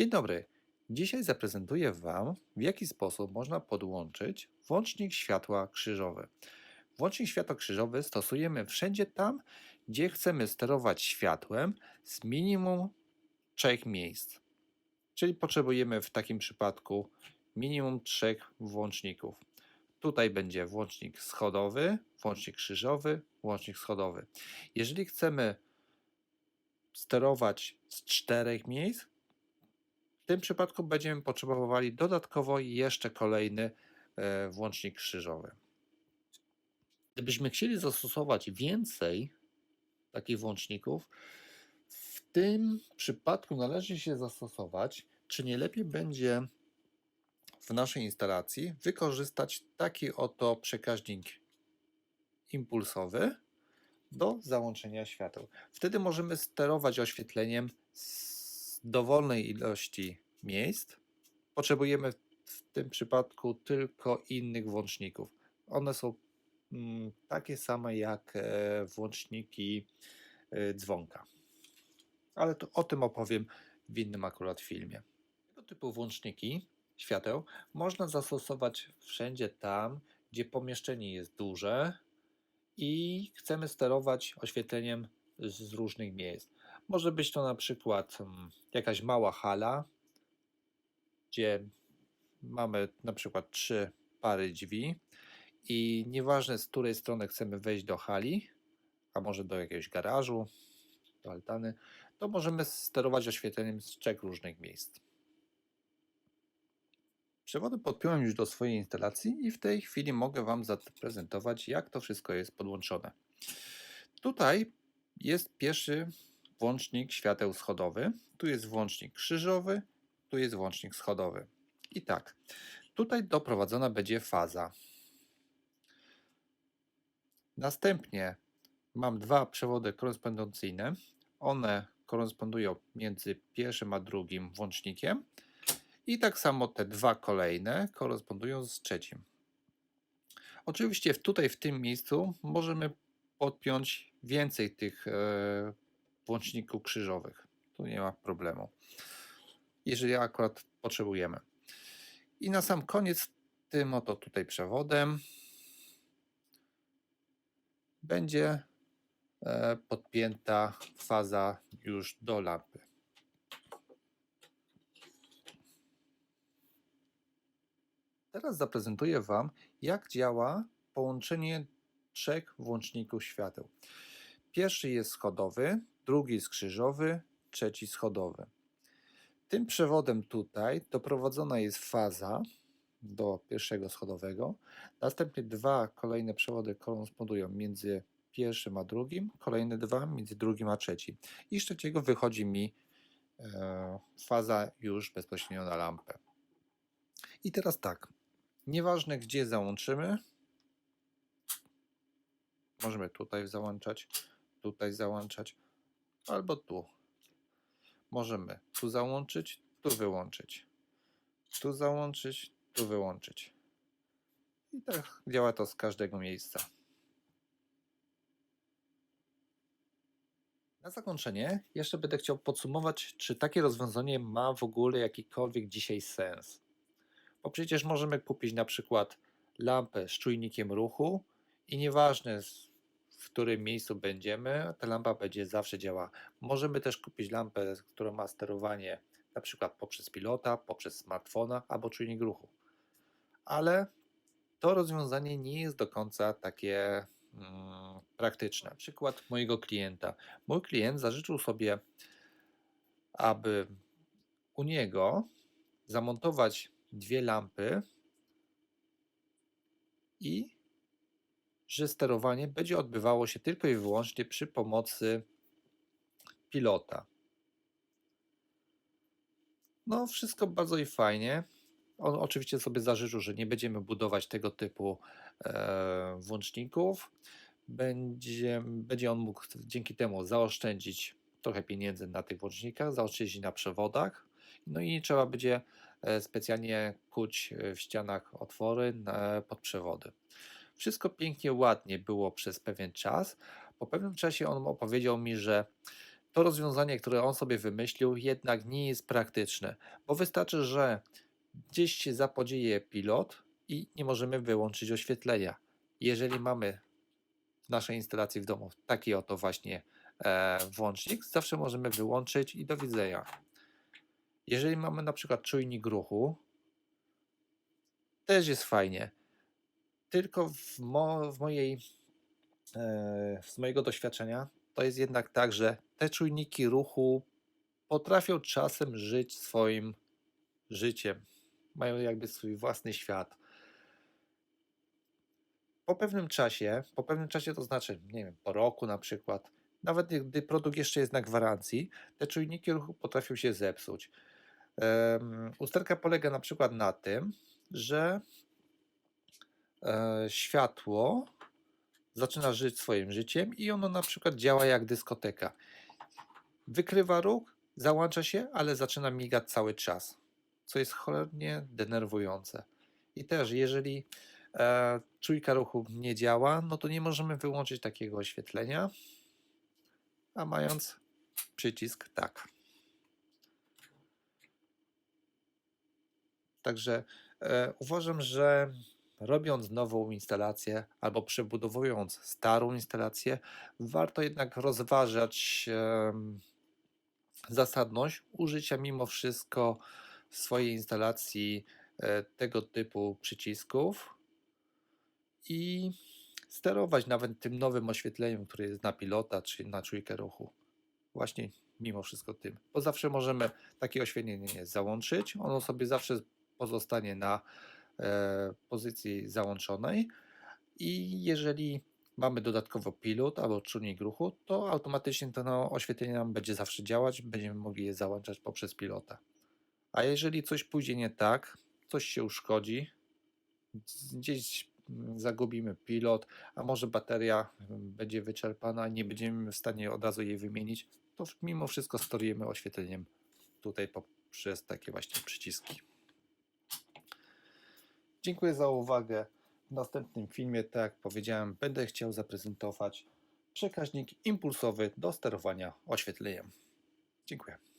Dzień dobry. Dzisiaj zaprezentuję Wam, w jaki sposób można podłączyć włącznik światła krzyżowy. Włącznik światła krzyżowy stosujemy wszędzie tam, gdzie chcemy sterować światłem z minimum trzech miejsc. Czyli potrzebujemy w takim przypadku minimum trzech włączników. Tutaj będzie włącznik schodowy, włącznik krzyżowy, włącznik schodowy. Jeżeli chcemy sterować z czterech miejsc, tym przypadku będziemy potrzebowali dodatkowo jeszcze kolejny e, włącznik krzyżowy. Gdybyśmy chcieli zastosować więcej takich włączników, w tym przypadku należy się zastosować, czy nie lepiej będzie w naszej instalacji wykorzystać taki oto przekaźnik impulsowy do załączenia świateł. Wtedy możemy sterować oświetleniem z dowolnej ilości miejsc. Potrzebujemy w tym przypadku tylko innych włączników. One są mm, takie same jak e, włączniki e, dzwonka. Ale to, o tym opowiem w innym akurat filmie. Tego typu włączniki świateł można zastosować wszędzie tam, gdzie pomieszczenie jest duże i chcemy sterować oświetleniem z różnych miejsc. Może być to na przykład mm, jakaś mała hala, gdzie mamy na przykład trzy pary drzwi i nieważne z której strony chcemy wejść do hali, a może do jakiegoś garażu, do altany, to możemy sterować oświetleniem z trzech różnych miejsc. Przewody podpiąłem już do swojej instalacji i w tej chwili mogę Wam zaprezentować, jak to wszystko jest podłączone. Tutaj jest pierwszy włącznik świateł schodowy, tu jest włącznik krzyżowy, tu jest włącznik schodowy. I tak, tutaj doprowadzona będzie faza. Następnie mam dwa przewody korespondencyjne. One korespondują między pierwszym a drugim włącznikiem. I tak samo te dwa kolejne korespondują z trzecim. Oczywiście tutaj w tym miejscu możemy podpiąć więcej tych włączników krzyżowych. Tu nie ma problemu. Jeżeli akurat potrzebujemy. I na sam koniec tym oto tutaj przewodem będzie e, podpięta faza już do lampy. Teraz zaprezentuję Wam, jak działa połączenie trzech włączników świateł. Pierwszy jest schodowy, drugi jest krzyżowy, trzeci schodowy. Tym przewodem tutaj doprowadzona jest faza do pierwszego schodowego. Następnie dwa kolejne przewody korespondują między pierwszym a drugim, kolejne dwa między drugim a trzecim. I z trzeciego wychodzi mi e, faza już bezpośrednio na lampę. I teraz tak, nieważne gdzie załączymy, możemy tutaj załączać, tutaj załączać, albo tu. Możemy tu załączyć, tu wyłączyć. Tu załączyć, tu wyłączyć. I tak działa to z każdego miejsca. Na zakończenie jeszcze będę chciał podsumować, czy takie rozwiązanie ma w ogóle jakikolwiek dzisiaj sens. Bo przecież możemy kupić na przykład lampę z czujnikiem ruchu i nieważne w którym miejscu będziemy, ta lampa będzie zawsze działała. Możemy też kupić lampę, która ma sterowanie na przykład poprzez pilota, poprzez smartfona albo czujnik ruchu. Ale to rozwiązanie nie jest do końca takie mm, praktyczne. Przykład mojego klienta. Mój klient zażyczył sobie, aby u niego zamontować dwie lampy i że sterowanie będzie odbywało się tylko i wyłącznie przy pomocy pilota. No, wszystko bardzo i fajnie. On oczywiście sobie zażyczył, że nie będziemy budować tego typu e, włączników. Będzie, będzie on mógł dzięki temu zaoszczędzić trochę pieniędzy na tych włącznikach, zaoszczędzić na przewodach. No i trzeba będzie e, specjalnie kuć w ścianach otwory pod przewody. Wszystko pięknie, ładnie było przez pewien czas. Po pewnym czasie on opowiedział mi, że to rozwiązanie, które on sobie wymyślił, jednak nie jest praktyczne, bo wystarczy, że gdzieś się zapodzieje pilot i nie możemy wyłączyć oświetlenia. Jeżeli mamy w naszej instalacji w domu taki oto właśnie e, włącznik, zawsze możemy wyłączyć i do widzenia. Jeżeli mamy na przykład czujnik ruchu, też jest fajnie. Tylko w, mo, w mojej, e, z mojego doświadczenia to jest jednak tak, że te czujniki ruchu potrafią czasem żyć swoim życiem. Mają jakby swój własny świat. Po pewnym czasie, po pewnym czasie to znaczy, nie wiem, po roku na przykład, nawet gdy produkt jeszcze jest na gwarancji, te czujniki ruchu potrafią się zepsuć. Em, Usterka polega na przykład na tym, że światło zaczyna żyć swoim życiem i ono na przykład działa jak dyskoteka. Wykrywa róg, załącza się, ale zaczyna migać cały czas, co jest cholernie denerwujące. I też, jeżeli e, czujka ruchu nie działa, no to nie możemy wyłączyć takiego oświetlenia, a mając przycisk tak. Także e, uważam, że robiąc nową instalację albo przebudowując starą instalację, warto jednak rozważać em, zasadność użycia mimo wszystko w swojej instalacji e, tego typu przycisków i sterować nawet tym nowym oświetleniem, które jest na pilota czy na czujkę ruchu. Właśnie mimo wszystko tym. Bo zawsze możemy takie oświetlenie załączyć, ono sobie zawsze pozostanie na e, pozycji załączonej i jeżeli mamy dodatkowo pilot albo czujnik ruchu, to automatycznie to no, oświetlenie nam będzie zawsze działać, będziemy mogli je załączać poprzez pilota. A jeżeli coś pójdzie nie tak, coś się uszkodzi, gdzieś zagubimy pilot, a może bateria będzie wyczerpana i nie będziemy w stanie od razu jej wymienić, to mimo wszystko sterujemy oświetleniem tutaj poprzez takie właśnie przyciski. Dziękuję za uwagę. W następnym filmie, tak jak powiedziałem, będę chciał zaprezentować przekaźnik impulsowy do sterowania oświetleniem. Dziękuję.